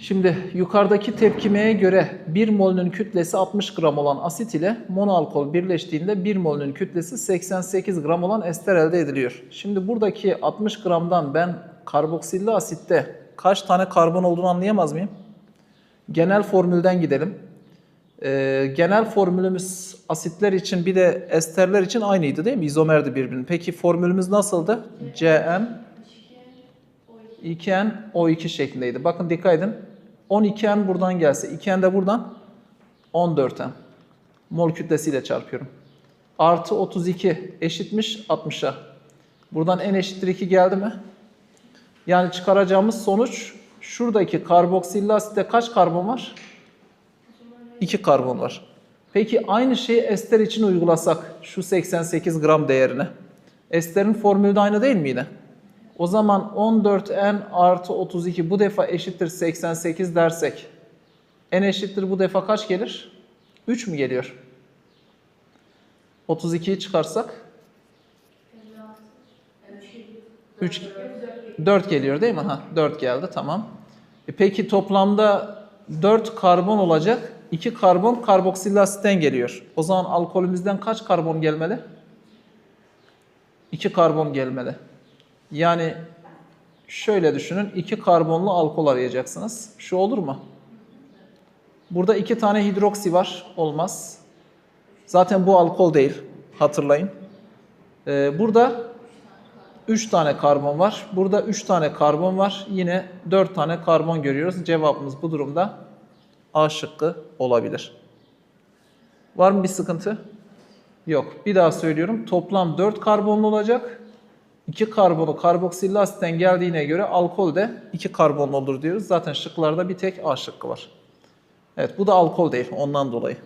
Şimdi yukarıdaki tepkimeye göre 1 molünün kütlesi 60 gram olan asit ile monoalkol birleştiğinde 1 molünün kütlesi 88 gram olan ester elde ediliyor. Şimdi buradaki 60 gramdan ben karboksilli asitte kaç tane karbon olduğunu anlayamaz mıyım? Genel formülden gidelim. Ee, genel formülümüz asitler için bir de esterler için aynıydı değil mi? İzomerdi birbirinin. Peki formülümüz nasıldı? Cn 2n O2 şeklindeydi. Bakın dikkat edin. 12n buradan gelse, 2n de buradan 14n. Mol kütlesiyle çarpıyorum. Artı 32 eşitmiş 60'a. Buradan n eşittir 2 geldi mi? Yani çıkaracağımız sonuç şuradaki karboksilli asitte kaç karbon var? 2 karbon var. Peki aynı şeyi ester için uygulasak şu 88 gram değerine. Esterin formülü de aynı değil mi yine? O zaman 14n artı 32 bu defa eşittir 88 dersek n eşittir bu defa kaç gelir? 3 mü geliyor? 32'yi çıkarsak 3 4 geliyor değil mi? Ha 4 geldi tamam. E peki toplamda 4 karbon olacak. 2 karbon karboksil asitten geliyor. O zaman alkolümüzden kaç karbon gelmeli? 2 karbon gelmeli. Yani şöyle düşünün. 2 karbonlu alkol arayacaksınız. Şu olur mu? Burada 2 tane hidroksi var. Olmaz. Zaten bu alkol değil. Hatırlayın. Ee, burada 3 tane karbon var. Burada 3 tane karbon var. Yine 4 tane karbon görüyoruz. Cevabımız bu durumda A şıkkı olabilir. Var mı bir sıkıntı? Yok. Bir daha söylüyorum. Toplam 4 karbonlu olacak. 2 karbonu karboksilli asitten geldiğine göre alkol de 2 karbonlu olur diyoruz. Zaten şıklarda bir tek A şıkkı var. Evet bu da alkol değil ondan dolayı.